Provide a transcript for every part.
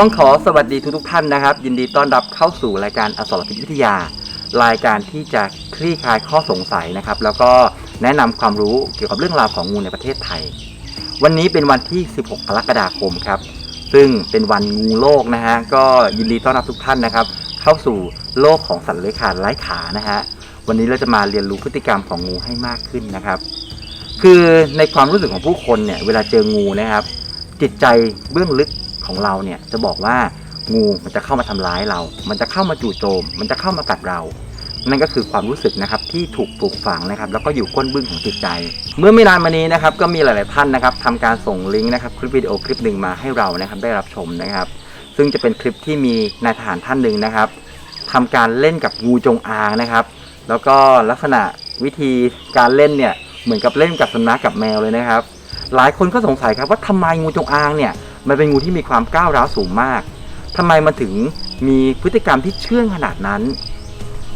ต้องขอสวัสดีทุกทุกๆท่านนะครับ ยินดีต้อนรับเข้าสู่รายการอสรพิษวิทยา รายการที่จะคลี่คลายข้อสงสัยนะครับ แล้วก็แนะนำความรู้เกี่ยวกับเรื่องราวของงูในประเทศไทย วันนี้เป็นวันที่ 16 กรกฎาคมครับ ซึ่งเป็นวันงูโลกนะฮะก็ยินดีต้อนรับทุกท่านนะครับ เข้าสู่โลกของสัตว์เลื้อยคลานไร้ขานะฮะวันนี้เราจะมาเรียนรู้พฤติกรรมของงูให้มากขึ้นนะครับ คือในความรู้สึกของผู้คนเนี่ยเวลาเจองูนะครับ จิตใจเบื้องลึก ของเราเนี่ยจะบอกว่างูมันจะเข้ามาทำร้ายเรา มันจะเข้ามาจู่โจม มันจะเข้ามากัดเรา นั่นก็คือความรู้สึกนะครับที่ถูกปลูกฝังนะครับ แล้วก็อยู่ก้นบึ้งของจิตใจ เมื่อไม่นานมานี้นะครับก็มีหลาย ๆ ท่านนะครับทำการส่งลิงก์นะครับคลิปวิดีโอคลิปหนึ่งมาให้เรานะครับได้รับชมนะครับ ซึ่งจะเป็นคลิปที่มีนายทหารท่านหนึ่งนะครับทำการเล่นกับงูจงอางนะครับ แล้วก็ลักษณะวิธีการเล่นเนี่ยเหมือนกับเล่นกับสุนัขกับแมวเลยนะครับ หลายคนก็สงสัยครับว่าทำไมงูจงอางเนี่ย มันเป็นงูที่มีความก้าวร้าวสูงมากทำไมมันถึงมีพฤติกรรมที่เชื่องขนาดนั้น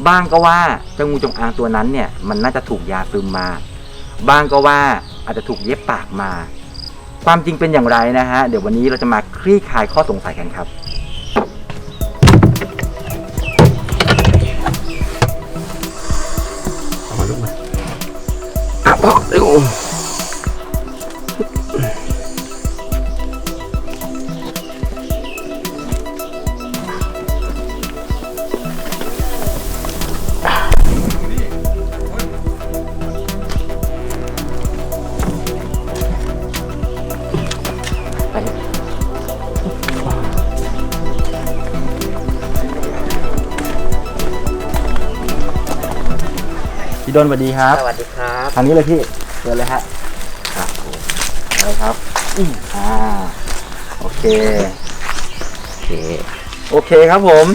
บ้างก็ว่าเจ้างูจงอางตัวนั้นเนี่ยมันน่าจะถูกยาซึมมา บ้างก็ว่าอาจจะถูกเย็บปากมา ความจริงเป็นอย่างไรนะฮะ เดี๋ยววันนี้เราจะมาคลี่คลายข้อสงสัยกันครับ พี่ดนสวัสดีครับ สวัสดีครับทางนี้เลยพี่เดินเลยฮะครับผมไปครับอืมอ่าโอเค โอเคโอเคครับผม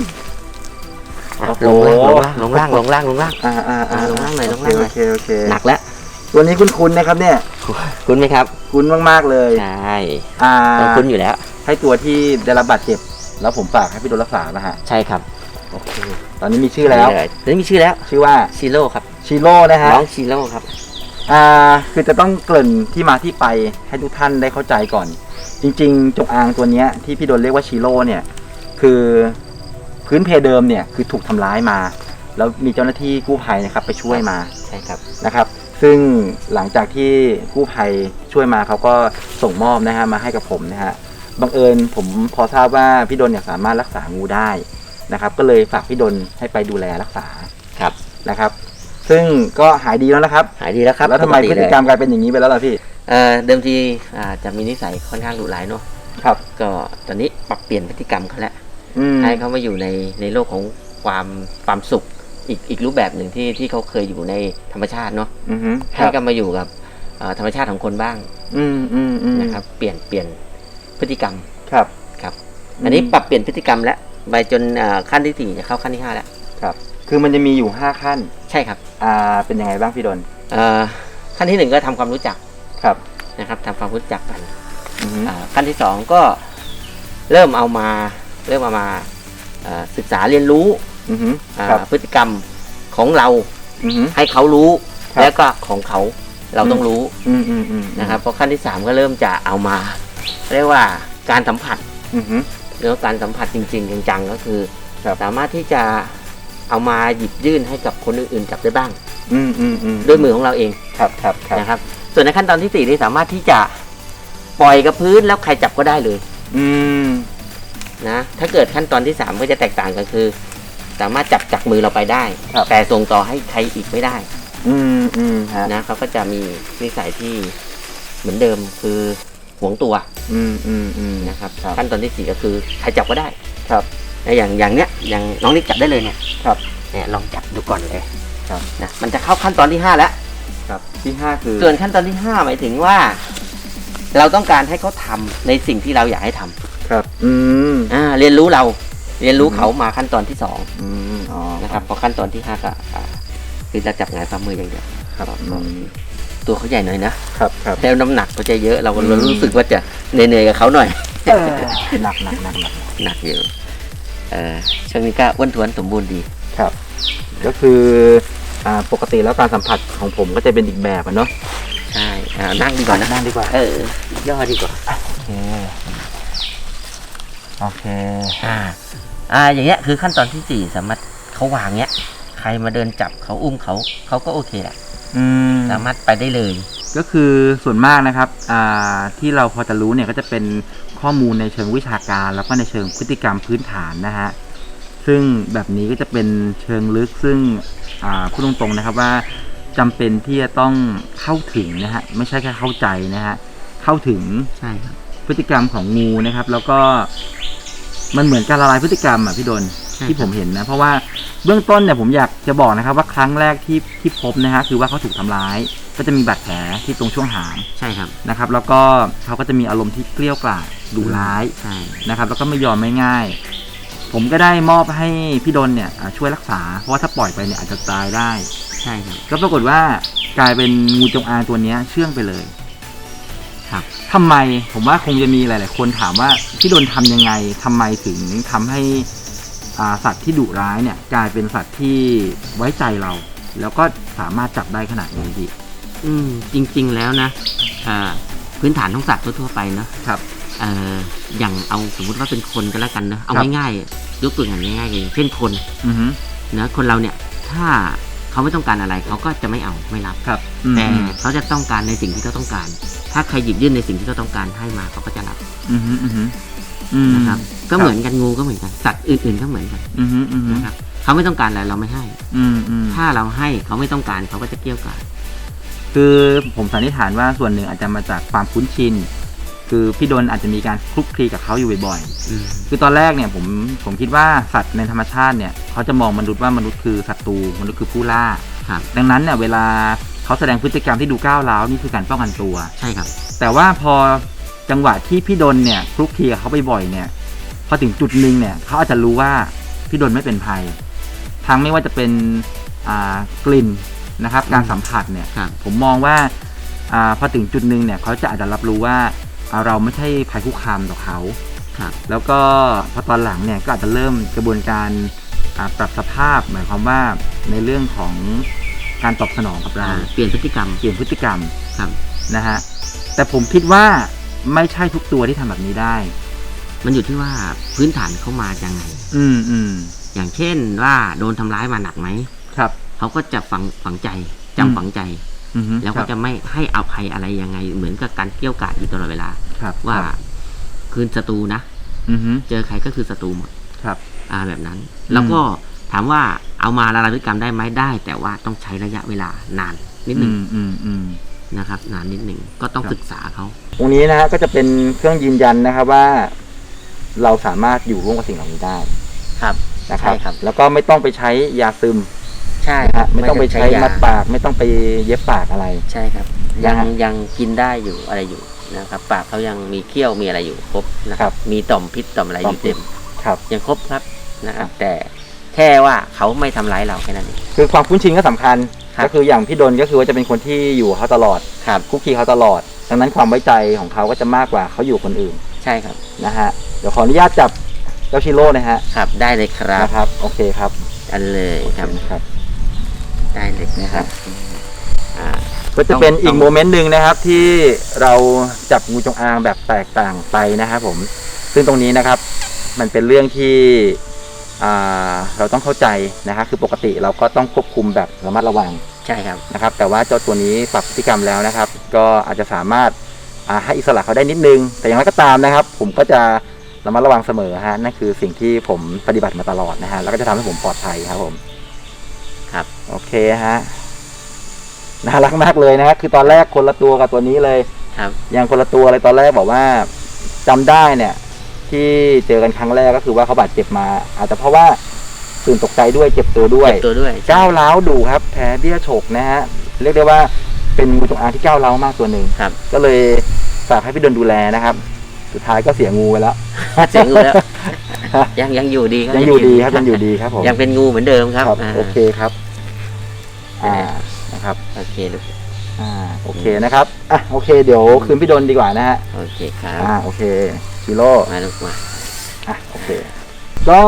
อะโอ้ลโหงล่างลงล่างลงล่างลงล่าง อ่าอ่าอ่าลงล่างหน่อยลงล่างหน่อย โอเคโอเคหนักแล้วตัวนี้คุ้นๆนะครับเนี่ย คุ้นไหมครับคุ้นมากๆเลย ใช่อ่าต้องคุ้นอยู่แล้ว ให้ตัวที่ได้รับบาดเจ็บ แล้วผมฝากให้พี่โดนรักษานะฮะใช่ครับโอเค ตอนนี้มีชื่อแล้วนี่เลยตอนนี้มีชื่อแล้ว ชื่อว่าชิโร่ครับ ชิโร่นะฮะน้องชิโร่ครับ อ่าคือจะต้องเกริ่นที่มาที่ไปให้ทุกท่านได้เข้าใจก่อน จริง ๆ จงอางตัวเนี้ยที่พี่โดนเรียกว่าชิโร่เนี่ย คือพื้นเพเดิมเนี่ยคือถูกทำร้ายมา แล้วมีเจ้าหน้าที่กู้ภัยนะครับไปช่วยมาใช่ครับนะครับ ซึ่งหลังจากที่กู้ภัยช่วยมาเขาก็ส่งมอบนะฮะมาให้กับผมนะฮะบังเอิญผมพอทราบว่าพี่ดนเนี่ยสามารถรักษางูได้นะครับ ก็เลยฝากพี่ดนให้ไปดูแลรักษาครับนะครับ ซึ่งก็หายดีแล้วนะครับ หายดีแล้วครับแล้วทำไมปพฤติกรรมกลายเป็นอย่างนี้ไปแล้วล่ะพี่ เอ่อเดิมทีอ่าจะมีนิสัยค่อนข้างดุร้ายเนาะครับ ก็ตอนนี้ปรับเปลี่ยนพฤติกรรมเขาแล้วอืมให้เขามาอยู่ในในโลกของความความสุขอีกอีกรูปแบบหนึ่งที่ที่เขาเคยอยู่ในธรรมชาติเนาะอือฮึคให้รับก็มาอยู่กับเอ่อธรรมชาติของคนบ้างอืมอืมอืมนะครับ เปลี่ยนเปลี่ยนพฤติกรรม ครับครับ อันนี้ปรับเปลี่ยนพฤติกรรมแล้วไปจนเอ่อขั้นที่สี่จะเข้าขั้นที่ห้าแล้วครับคือมันจะมีอยู่ห้าขั้นใช่ครับอ่าเป็นยังไงบ้างพี่ดนเอ่อขั้นที่หนึ่งก็ทำความรู้จักครับนะครับทำความรู้จักกันอือฮึอ่าขั้นที่สองก็เริ่มเอามาเริ่มเอามาเอ่อศึกษาเรียนรู้อือฮึอ่าครับพฤติกรรมของเราอือฮึ ให้เขารู้ ครับ แล้วก็ของเขาเราต้องรู้อืมอืมอืมนะครับเพราะขั้นที่สามก็เริ่มจะเอามาเรียกว่าการสัมผัส อือฮึเรื่องการสัมผัสจริงๆจังๆก็คือ ครับ สามารถที่จะ เอามาหยิบยื่นให้กับคนอื่นๆจับได้บ้าง อืมอืมอืมด้วยมือของเราเองครับครับครับนะครับ ส่วนในขั้นตอนที่สี่นี่สามารถที่จะปล่อยกับพื้นแล้วใครจับก็ได้เลย อืมนะถ้าเกิดขั้นตอนที่สามก็จะแตกต่างกันคือ สามารถจับจากมือเราไปได้ ครับแต่ส่งต่อให้ใครอีกไม่ได้อืมอืมฮะนะเขาก็จะมีนิสัยที่เหมือนเดิมคือหวงตัวอืมอืมอืมนะครับครับขั้นตอนที่สี่ก็คือใครจับก็ได้ ครับนะ อย่างอย่างเนี้ยอย่างน้องนิกจับได้เลยเนี่ยครับเนี่ยลองจับดูก่อนเลยครับนะมันจะเข้าขั้นตอนที่ห้าแล้วครับที่ห้าคือส่วนขั้นตอนที่ห้าหมายถึงว่า เราต้องการให้เขาทำในสิ่งที่เราอยากให้ทำครับ อืมอ่าเรียนรู้เรา เรียนรู้เขามาขั้นตอนที่สองอืมอ๋อนะครับพอขั้นตอนที่ห้าก็อ่าคือจะจับหงายฝ่ามืออย่างเดียวครับอืมตัวเขาใหญ่หน่อยนะครับครับแล้วน้ำหนักก็จะเยอะเราก็อืมเรารู้สึกว่าจะเหนื่อยๆกับเขาหน่อยเออหนักหนักหนักหนักหนักอยู่เออ ช่วงนี้ก็อ้วนท้วนสมบูรณ์ดี ครับ ก็คืออ่าปกติแล้วการสัมผัสของผมก็จะเป็นอีกแบบอะเนาะใช่อ่านั่งดีกว่านะนั่งดีกว่าเออย่อดีกว่าโอเคโอเคอ่าอ่าอย่างเงี้ยคือขั้นตอนที่สี่สามารถเขาวางเงี้ย ใครมาเดินจับเขาอุ้มเขาเขาก็โอเคแหละอืมสามารถไปได้เลย ก็คือส่วนมากนะครับอ่าที่เราพอจะรู้เนี่ยก็จะเป็นข้อมูลในเชิงวิชาการ แล้วก็ในเชิงพฤติกรรมพื้นฐานนะฮะซึ่งแบบนี้ก็จะเป็นเชิงลึกซึ่งอ่าพูดตรงๆนะครับว่าจำเป็นที่จะต้องเข้าถึงนะฮะไม่ใช่แค่เข้าใจนะฮะเข้าถึงใช่ครับพฤติกรรมของงูนะครับ แล้วก็มันเหมือนการละลายพฤติกรรมอะพี่ดนใช่ ที่ผมเห็นนะ เพราะว่าเบื้องต้นเนี่ยผมอยากจะบอกนะครับ ว่าครั้งแรกที่ที่พบนะฮะคือว่าเขาถูกทำร้าย ก็จะมีบาดแผลที่ตรงช่วงหางใช่ครับนะครับ แล้วก็เขาก็จะมีอารมณ์ที่เกลี้ยวกล่อมดุร้ายใช่นะครับ แล้วก็ไม่ยอมไม่ง่าย ผมก็ได้มอบให้พี่ดนเนี่ยอ่าช่วยรักษาเพราะว่าถ้าปล่อยไปเนี่ยอาจจะตายได้ใช่ครับก็ปรากฏว่ากลายเป็นงูจงอางตัวเนี้ยเชื่องไปเลยครับทำไมผมว่าคงจะมีหลาย ๆ คนถามว่าพี่ดนทำยังไงทำไมถึงทำให้อ่า สัตว์ที่ดุร้ายเนี่ยกลายเป็นสัตว์ที่ไว้ใจเรา แล้วก็สามารถจับได้ขนาดนี้พี่อืมจริง ๆ แล้วนะอ่าพื้นฐานของสัตว์ทั่วๆไปเนอะครับเอ่ออย่างเอาสมมุติว่าเป็นคนก็แล้วกันเนอะเอาครับง่ายๆยกตัวอย่างง่ายๆเลยเช่นคนอือฮึเนอะคนเราเนี่ยถ้าเขาไม่ต้องการอะไรเขาก็จะไม่เอาไม่รับ ครับอืมแต่เขาจะต้องการในสิ่งที่เขาต้องการ ถ้าใครหยิบยื่นในสิ่งที่เขาต้องการให้มาเขาก็จะรับ อือฮึอือฮึ อืมนะครับ ก็เหมือนกันงูก็เหมือนกันสัตว์อื่นๆก็เหมือนกันอือฮึอือฮึนะครับเขาไม่ต้องการอะไรเราไม่ให้ อืมอืมถ้าเราให้เขาไม่ต้องการเขาก็จะเกลี้ยวกล่อมคือผมสันนิษฐานว่าส่วนหนึ่งอาจจะมาจากความคุ้นชิน คือพี่ดนอาจจะมีการคลุกคลีกับเขาอยู่บ่อยๆอืมคือตอนแรกเนี่ยผมผมคิดว่าสัตว์ในธรรมชาติเนี่ยเขาจะมองมนุษย์ว่ามนุษย์คือศัตรูมนุษย์คือผู้ล่า ครับ ดังนั้นเนี่ยเวลาเขาแสดงพฤติกรรมที่ดูก้าวร้าวนี่คือการป้องกันตัว ใช่ครับ แต่ว่าพอ จังหวะที่พี่ดนเนี่ยคลุกคลีกับเขาบ่อยๆเนี่ยพอถึงจุดหนึ่งเนี่ยเขาอาจจะรู้ว่าพี่ดนไม่เป็นภัย ทั้งไม่ว่าจะเป็นอ่ากลิ่นนะครับ การสัมผัสเนี่ยครับผมมองว่าอาพอถึงจุดหนึ่งเนี่ยเขาจะอาจจะรับรู้ว่าอ่าเราไม่ใช่ภัยคุกคามต่อเขาครับแล้วก็พอตอนหลังเนี่ยก็อาจจะเริ่มกระบวนการอ่าปรับสภาพหมายความว่าในเรื่องของการตอบสนองกับเราอ่าเปลี่ยนพฤติกรรมเปลี่ยนพฤติกรรมครับนะฮะแต่ผมคิดว่า ไม่ใช่ทุกตัวที่ทำแบบนี้ได้ มันอยู่ที่ว่าพื้นฐานเขามายังไง อืมอืมอย่างเช่นว่าโดนทำร้ายมาหนักไหม ครับ เขาก็จะฝังฝังใจจำอืม ฝังใจ อือฮึแล้วก็จะไม่ให้อภัยอะไรยังไง เหมือนกับการเกี่ยวกาดอยู่ตลอดเวลา ครับว่าครับคืนศัตรูนะ อือฮึเจอใครก็คือศัตรูหมดครับ อ่าแบบนั้นแล้วก็ถามว่าเอามาละลายพฤติกรรมได้ไหมได้ แต่ว่าต้องใช้ระยะเวลานานนิดหอืนึ่งมอืมอืม นะครับนานนิดหนึ่งก็ต้องครับศึกษาเขาตรงนี้นะฮะก็จะเป็นเครื่องยืนยันนะครับว่า เราสามารถอยู่ร่วมกับสิ่งเหล่านี้ได้ครับ นะครับ ใช่ครับ แล้วก็ไม่ต้องไปใช้ยาซึมใช่นะฮะไม่ต้องไปใช้ยามัดปาก ไม่ต้องไปเย็บปากอะไร ใช่ครับ ยังนะฮะยังกินได้อยู่อะไรอยู่นะครับ ปากเขายังมีเขี้ยวมีอะไรอยู่ครบนะคครัรับบ มีต่อมพิษต่อมอะไรอยู่ต่อมพิษเต็ม ครับ ยังครบครับนะครับ แต่แค่ว่าเขาไม่ทำร้ายเราแค่นั้นเอง คือความคุ้นชินก็สำคัญ ครับ ก็คืออย่างพี่ดนก็คือว่าจะเป็นคนที่อยู่กับเขาตลอดครับคุกคีเขาตลอด ดังนั้นความไว้ใจของเขาก็จะมากกว่าเขาอยู่คนอื่นใช่ครับ นะฮะเดี๋ยวขออนุญาตจับเจ้าชิโร่นะฮะครับได้เลยครับนะครับโอเคครับอันเลยโอเคครับนะครับ ได้เลยนะครับ อ่า ก็จะเป็นต้องอีกโมเมนต์หนึ่งนะครับที่เราจับงูจงอางแบบแตกต่างไปนะครับผม ซึ่งตรงนี้นะครับ มันเป็นเรื่องที่อ่า เราต้องเข้าใจนะครับคือปกติเราก็ต้องควบคุมแบบระมัดระวังใช่ครับนะครับ แต่ว่าเจ้าตัวนี้ปรับพฤติกรรมแล้วนะครับ ก็อาจจะสามารถอ่าให้อิสระเขาได้นิดนึง แต่อย่างไรก็ตามนะครับ ผมก็จะระมัดระวังเสมอฮะนั่นคือสิ่งที่ผมปฏิบัติมาตลอดนะฮะแล้วก็จะทำให้ผมปลอดภัยครับผมครับโอเคฮะน่ารักมากเลยนะฮะคือตอนแรกคนละตัวกับตัวนี้เลยครับยังคนละตัวเลยตอนแรกบอกว่าจำได้เนี่ย ที่เจอกันครั้งแรกก็คือว่าเขาบาดเจ็บมา อาจจะเพราะว่าตื่นตกใจด้วยเจ็บตัวด้วยเก็บตัวด้วยก้าวร้าวดุครับแผลเบี้ยฉกนะฮะเรียกได้ว่าเป็นงูจงอางที่ก้าวร้าวมากตัวหนึ่งครับ ก็เลยฝากให้พี่ดนดูแลนะครับ สุดท้ายก็เสียงูไปแล้ว เสียงูแล้ว ยังยังอยู่ดีครับยังอยู่ดีครับยังอยู่ดีครับผมยังเป็นงูเหมือนเดิมครับาโอเคครับ อ่านะครับ โอเคลูก อ่าโอเคนะครับอะโอเค เดี๋ยวคืนพี่ดนดีกว่านะฮะโอเคครับอ่าโอเคชิโร่มาลูกมาอะโอเคก็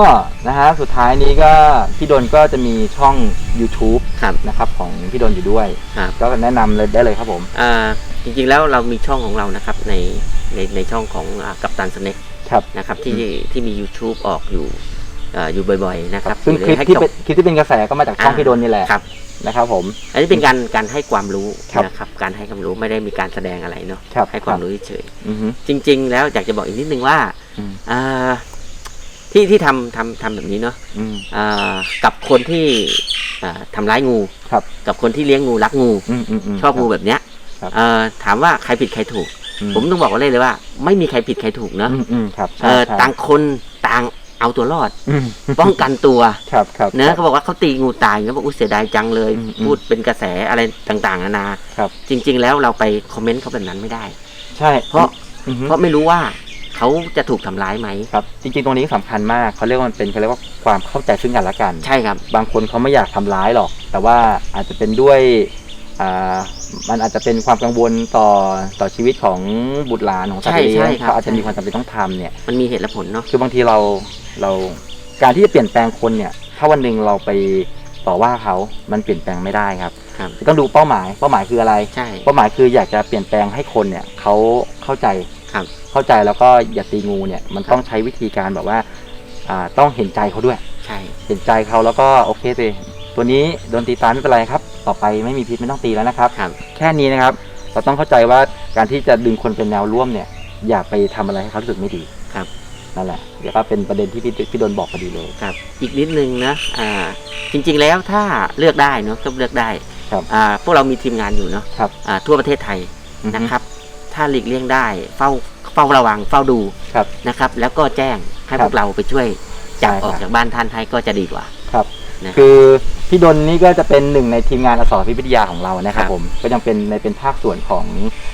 นะฮะสุดท้ายนี้ก็พี่ดนก็จะมีช่อง YouTube ครับนะครับของพี่ดนอยู่ด้วยครับก็แนะนำเลยได้เลยครับผมอ่าจริงๆแล้วเรามีช่องของเรานะครับในในในช่องของอ่ากัปตันสเน็กครับนะครับที่ที่มี YouTube ออกอยู่เอ่ออยู่บ่อยๆนะครับซึ่งอยู่คลิปให้ที่กับเป็นคลิปที่เป็นกระแสก็มาจากช่องพี่ดนนี่แหละครับ นะครับผม อันนี้เป็นการการให้ความรู้ครับนะครับ การให้ความรู้ไม่ได้มีการแสดงอะไรเนาะครับให้ความรู้เฉยอือฮึ ๆจริง ๆ แล้วอยากจะบอกอีกนิดนึงว่าอืมอ่าที่ที่ทำทำทำแบบนี้เนาะอืมอ่ากับคนที่อ่าทำร้ายงูครับ กับคนที่เลี้ยงงูรักงู อืมอืมม ชอบงูแบบเนี้ยครับ เอ่อถามว่าใครผิดใครถูก อืผมต้องบอกเลยเลยว่า ไม่มีใครผิดใครถูกเนาะอืมอืมครับเอใช่อใช่ ต่างคนต่าง เอาตัวรอดอืมป้องกันตัวครับครับเนอะเขาบอกว่าเขาตีงูตายเขาบอกอุ้ยเสียดายจังเลยอืมอืมพูดเป็นกระแสอะไรต่างๆนานาครับ จริง ๆ แล้วเราไปคอมเมนต์เขาแบบนั้นไม่ได้ ใช่ เพราะอือฮึเพราะไม่รู้ว่าเขาจะถูกทำร้ายไหมครับ จริง ๆ ตรงนี้สำคัญมากเขาเรียกว่ามันเป็นเขาเรียกว่าความเข้าใจซึ่งกันและกัน ใช่ครับ บางคนเขาไม่อยากทำร้ายหรอก แต่ว่าอาจจะเป็นด้วยอ่า มันอาจจะเป็นความกังวลต่อต่อชีวิตของบุตรหลานของสัตว์ใช่เลี้ใช่ยงครับเขาอาจจะใช่มีความจำเป็นต้องทำเนี่ยมันมีเหตุและผลเนาะคือบางทีเราเราการที่จะเปลี่ยนแปลงคนเนี่ย ถ้าวันหนึ่งเราไปต่อว่าเขามันเปลี่ยนแปลงไม่ได้ครับครับต้องดูเป้าหมายเป้าหมายคืออะไรใช่เป้าหมายคืออยากจะเปลี่ยนแปลงให้คนเนี่ยเขาเข้าใจครับเข้าใจแล้วก็อย่าตีงูเนี่ยมันต้องใช้วิธีการแบบว่าอ่าต้องเห็นใจเขาด้วยใช่เห็นใจเขาแล้วก็โอเคไป ตัวนี้โดนตีตายไม่เป็นไรครับ ต่อไปไม่มีพิษไม่ต้องตีแล้วนะครับ ครับ แค่นี้นะครับ เราต้องเข้าใจว่าการที่จะดึงคนเป็นแนวร่วมเนี่ย อย่าไปทำอะไรให้เขารู้สึกไม่ดีครับ นั่นแหละเดี๋ยวก็เป็นประเด็นที่พี่พี่โดนบอกพอดีเลย ครับอีกนิดนึงนะอ่าจริงๆแล้วถ้าเลือกได้เนาะก็เลือกได้ครับอ่าพวกเรามีทีมงานอยู่เนาะครับ อ่าทั่วประเทศไทยอือฮึนะครับ ถ้าหลีกเลี่ยงได้เฝ้าเฝ้าระวังเฝ้าดูครับนะครับ แล้วก็แจ้งให้ครับพวกเราไปช่วยจับใช่ครับ ออกจากบ้านท่านให้ก็จะดีกว่า ครับ นะ คือ พี่ดนนี่ก็จะเป็นหนึ่งในทีมงานอสรพิพิทยาของเรานะครับครับผมก็ยังเป็นในเป็นภาคส่วนของ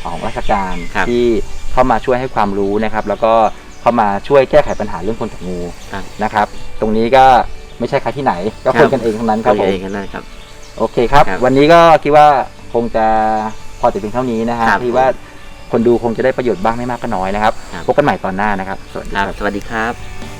ของราชการครับที่เข้ามาช่วยให้ความรู้นะครับ แล้วก็เข้ามาช่วยแก้ไขปัญหาเรื่องคนกับงูครับนะครับ ตรงนี้ก็ไม่ใช่ใครที่ไหน ก็คครับนกันเองทั้งนั้นครับผก็มเลยกันนะครับ โอเคครับ ครับวันนี้ก็คิดว่าคงจะพอแต่เพียงเท่านี้นะฮะครับที่ว่าคนดูคงจะได้ประโยชน์บ้างไม่มากก็น้อยนะครับ ครับ พบกันใหม่ตอนหน้านะครับ สวัสดีครับครับสวัสดีครับ